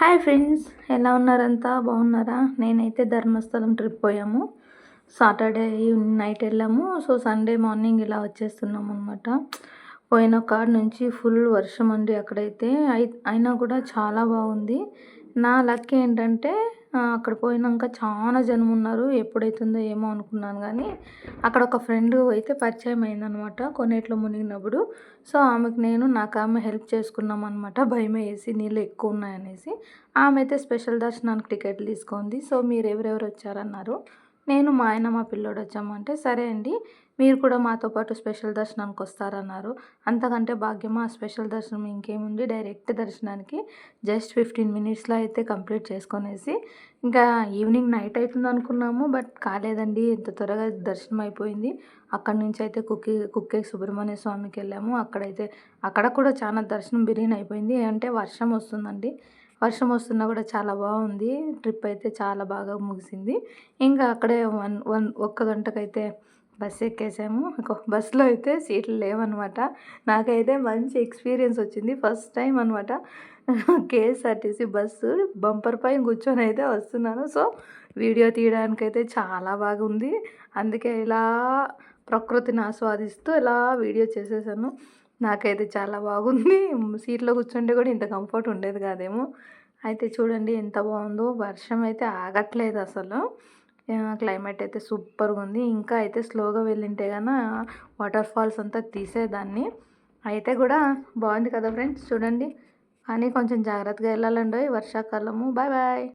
Hi friends ఎలా ఉన్నారంతా? బాగున్నారా? నేనైతే ధర్మస్థలం ట్రిప్ పోయాము. సాటర్డే నైట్ వెళ్ళాము. సో సండే మార్నింగ్ ఇలా వచ్చేస్తున్నాం అనమాట పోయిన కాడ నుంచి ఫుల్ వర్షం అండి అక్కడైతే. అయినా కూడా చాలా బాగుంది. నా లక్ ఏంటంటే అక్కడ పోయినాక చాలా జనం ఉన్నారు. ఎప్పుడైతుందో ఏమో అనుకున్నాను కానీ అక్కడ ఒక ఫ్రెండ్ అయితే పరిచయం అయిందనమాట కొనేట్లో మునిగినప్పుడు. సో ఆమెకు నేను నాకు ఆమె హెల్ప్ చేసుకున్నాం అనమాట భయం వేసి నీళ్ళు ఎక్కువ ఉన్నాయనేసి. ఆమె అయితే స్పెషల్ దర్శనానికి టికెట్లు తీసుకుంది. సో మీరు ఎవరెవరు వచ్చారన్నారు? నేను మా ఆయన మా పిల్లోడు వచ్చామంటే సరే అండి మీరు కూడా మాతో పాటు స్పెషల్ దర్శనానికి వస్తారన్నారు. అంతకంటే భాగ్యమా స్పెషల్ దర్శనం ఇంకేముంది? డైరెక్ట్ దర్శనానికి జస్ట్ ఫిఫ్టీన్ మినిట్స్లో అయితే కంప్లీట్ చేసుకొనేసి ఇంకా ఈవినింగ్ నైట్ అవుతుంది అనుకున్నాము బట్ కాలేదండి ఎంత త్వరగా దర్శనం అయిపోయింది. అక్కడి నుంచి అయితే కుక్కి కుక్కే సుబ్రహ్మణ్య స్వామికి వెళ్ళాము. అక్కడైతే అక్కడ కూడా చాలా దర్శనం బిర్యానీ అయిపోయింది. అంటే వర్షం వస్తుందండి. వర్షం వస్తున్నా కూడా చాలా బాగుంది. ట్రిప్ అయితే చాలా బాగా ముగిసింది. ఇంకా అక్కడే వన్ వన్ ఒక్క గంటకైతే బస్సు ఎక్కేసాము. బస్సులో అయితే సీట్లు లేవన్నమాట. నాకైతే మంచి ఎక్స్పీరియన్స్ వచ్చింది. ఫస్ట్ టైం అనమాట కేఎస్ఆర్టీసీ బస్సు బంపర్ పైన కూర్చొని అయితే వస్తున్నాను. సో వీడియో తీయడానికైతే చాలా బాగుంది. అందుకే ఇలా ప్రకృతిని ఆస్వాదిస్తూ ఇలా వీడియో చేసేసాను. నాకైతే చాలా బాగుంది. సీట్లో కూర్చుంటే కూడా ఇంత కంఫర్ట్ ఉండేది కాదేమో. అయితే చూడండి ఎంత బాగుందో. వర్షం అయితే ఆగట్లేదు అసలు. క్లైమేట్ అయితే సూపర్గా ఉంది. ఇంకా అయితే స్లోగా వెళ్ళింటే కన్నా వాటర్ ఫాల్స్ అంతా తీసేదాన్ని. అయితే కూడా బాగుంది కదా ఫ్రెండ్స్. చూడండి. కానీ కొంచెం జాగ్రత్తగా వెళ్ళాలండి. వర్షాకాలము. Bye bye.